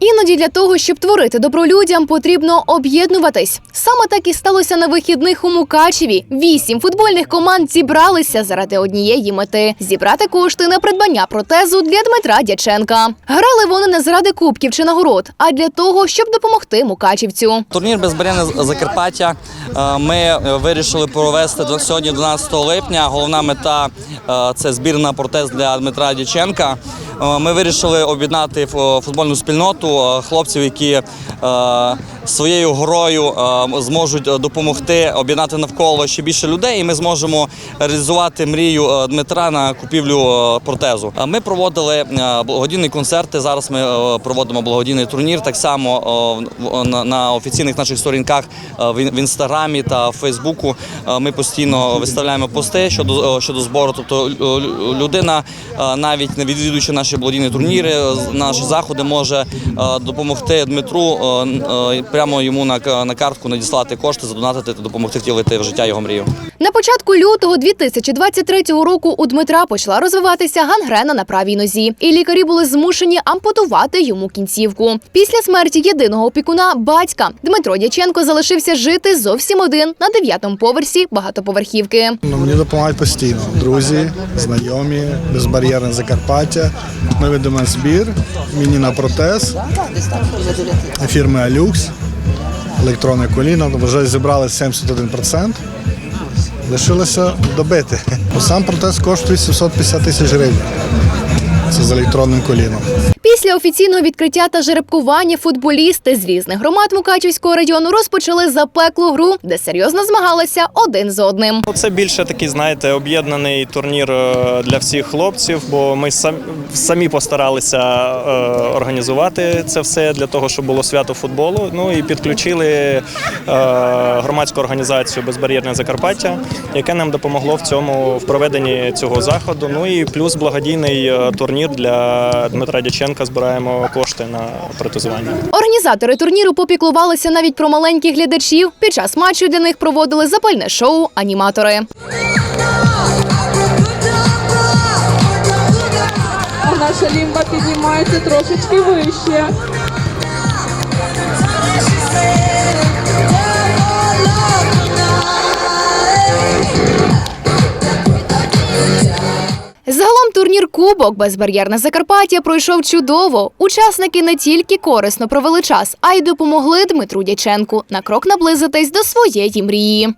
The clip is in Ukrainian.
Іноді для того, щоб творити добро людям, потрібно об'єднуватись. Саме так і сталося на вихідних у Мукачеві. Вісім футбольних команд зібралися заради однієї мети зібрати кошти на придбання протезу для Дмитра Дяченка. Грали вони не заради кубків чи нагород, а для того, щоб допомогти мукачівцю. Турнір безбар'єрне Закарпаття. е, Ми е, вирішили провести до- сьогодні, 12 липня. Головна мета е, це збір на протез для Дмитра Дяченка. Ми вирішили об'єднати футбольну спільноту хлопців, які е, своєю горою е, зможуть е, допомогти об'єднати навколо ще більше людей, і ми зможемо реалізувати мрію е, Дмитра на купівлю протезу. Ми проводили благодійні концерти. Зараз ми проводимо благодійний турнір. Так само на, офіційних наших сторінках в інстаграмі та Фейсбуку ми постійно виставляємо пости щодо щодо збору. Тобто лю- лю- людина, навіть не відвідуючи наші благодійні турніри, наші заходи, може допомогти Дмитру прямо йому на, на картку надіслати кошти, задонатити та допомогти втілити в життя його мрію. На початку лютого 2023 року у Дмитра почала розвиватися гангрена на правій нозі, і лікарі були змушені ампутувати йому кінцівку. Після смерті єдиного опікуна батька Дмитро Дяченко залишився жити зовсім один на дев'ятому поверсі багатоповерхівки. Ну, мені допомагають постійно. Друзі, знайомі, безбар'єрне Закарпаття. Ми ведемо збір мені на протез фірми Алюкс, електронне коліно. Вже зібрали 71%. Лишилося добити. Сам протез коштує 750 тисяч гривень. Це з електронним коліном. Після офіційного відкриття та жеребкування футболісти з різних громад Мукачівського району розпочали запеклу гру, де серйозно змагалися один з одним. Ну, Це більше такий, знаєте, об'єднаний турнір е, для всіх хлопців, бо ми сам- самі постаралися е, організувати це все для того, щоб було свято футболу. Ну і підключили е, громадську організацію Безбар'єрне Закарпаття, яке нам допомогло в цьому в проведенні цього заходу. Ну і плюс благодійний турнір для Дмитра Дяченка. Збираємо кошти на протезування. Організатори турніру попіклувалися навіть про маленьких глядачів. Під час матчу для них проводили запальне шоу аніматори. Наша лімба піднімається трошечки вище. Кубок Безбар'єрне Закарпаття пройшов чудово. Учасники не тільки корисно провели час, а й допомогли Дмитру Дяченку на крок наблизитись до своєї мрії.